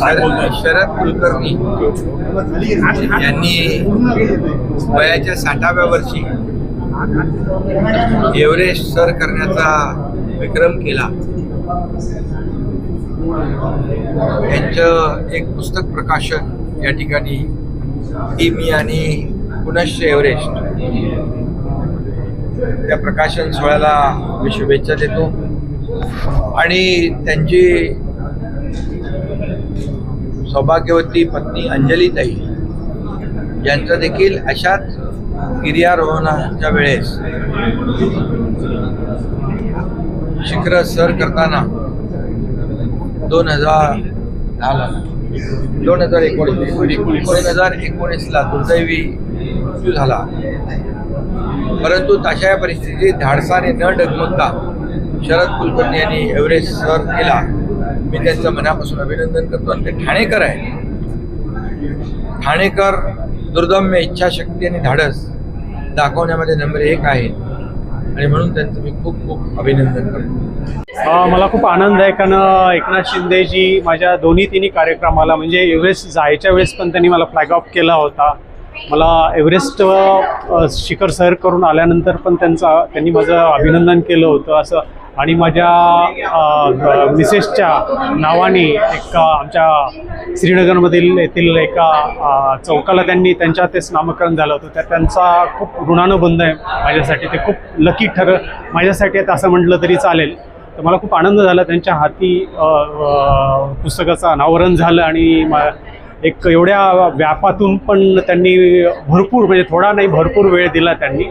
शरद शरद कुलकर्णी यांनी वयाच्या साठाव्या वर्षी एव्हरेस्ट सर करण्याचा विक्रम केला. यांचं एक पुस्तक प्रकाशन या ठिकाणी ती मी आणि पुनश्च एव्हरेस्ट त्या प्रकाशन सोहळ्याला मी शुभेच्छा देतो. आणि त्यांची सौभाग्यवती पत्नी अंजलीताई यांचं देखील अशाच गिर्यारोहणाच्या वेळेस शिखर सर करताना दोन हजार दहाला दोन हजार एकोणीस. दोन हजार एकोणीसला दुर्दैवी मृत्यू झाला. परंतु तशा या परिस्थितीत धाडसाने न डगमगता शरद कुलकर्णी यांनी एव्हरेस्ट सर केला. मी त्यांचं मनापासून अभिनंदन करतो. आणि ते ठाणेकर आहे ठाणेकर दुर्दम्य इच्छाशक्ती आणि धाडस दाखवण्यामध्ये नंबर एक आहे. आणि म्हणून त्यांचं मी खूप खूप अभिनंदन करतो. मला खूप आनंद आहे कारण एकनाथ शिंदेजी माझ्या दोन्ही तिन्ही कार्यक्रमाला म्हणजे एव्हरेस्ट जायच्या वेळेस पण त्यांनी मला फ्लॅग ऑफ केला होता. मला एव्हरेस्ट शिखर सर करून आल्यानंतर पण त्यांचा त्यांनी माझं अभिनंदन केलं होतं. असं आणि माझ्या मिसेसच्या नावाने एक आमच्या श्रीनगरमधील येथील एका चौकाला त्यांनी त्यांच्या तेच नामकरण झालं होतं. त्या त्यांचा खूप ऋणानुबंध आहे माझ्यासाठी. ते खूप लकी ठर माझ्यासाठी आहेत असं म्हटलं तरी चालेल. तर मला खूप आनंद झाला. त्यांच्या हाती पुस्तकाचं अनावरण झालं आणि मा एक एवढ्या व्यापातून पण त्यांनी भरपूर म्हणजे थोडा नाही भरपूर वेळ दिला त्यांनी.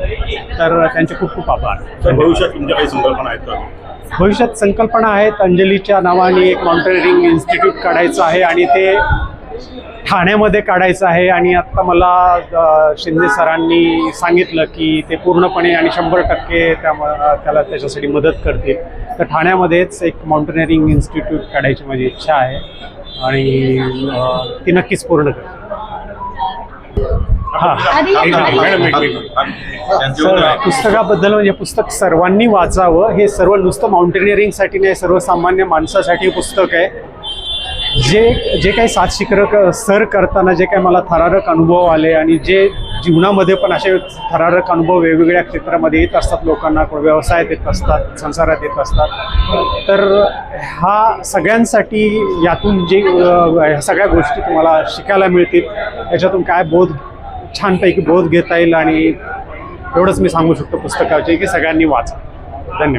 तर त्यांचे खूप खूप आभार. भविष्यात तुमच्या काही संकल्पना आहेत भविष्यात संकल्पना आहेत. अंजलीच्या नावाने एक माउंटेनिअरिंग इन्स्टिट्यूट काढायचं आहे आणि ते ठाण्यामध्ये काढायचं आहे. आणि आत्ता मला शिंदे सरांनी सांगितलं की ते पूर्णपणे आणि शंभर टक्के त्या त्याला त्याच्यासाठी मदत करतील. तर ठाण्यामध्येच एक माउंटेनिअरिंग इन्स्टिट्यूट काढायची माझी इच्छा आहे. आणि ती नक्कीच पूर्ण करते हां. पुस्तकाबद्दल म्हणजे पुस्तक सर्वांनी वाचावं हे सर्व नुसतं माउंटेनिअरिंगसाठी नाही सर्वसामान्य माणसासाठी पुस्तक आहे. जे जे काही सात शिखरं सर करताना जे काही मला थरारक अनुभव आले आणि जे जीवनामध्ये पण असे थरारक अनुभव वेगवेगळ्या क्षेत्रामध्ये येत असतात. लोकांना कोण व्यवसायात येत असतात संसारात येत असतात. तर हा सगळ्यांसाठी यातून जे ह्या सगळ्या गोष्टी तुम्हाला शिकायला मिळतील. याच्यातून काय बोध छानपैकी बोध घेता येईल आणि एवढंच मी सांगू शकतो पुस्तकाचे की सगळ्यांनी वाचा. धन्यवाद.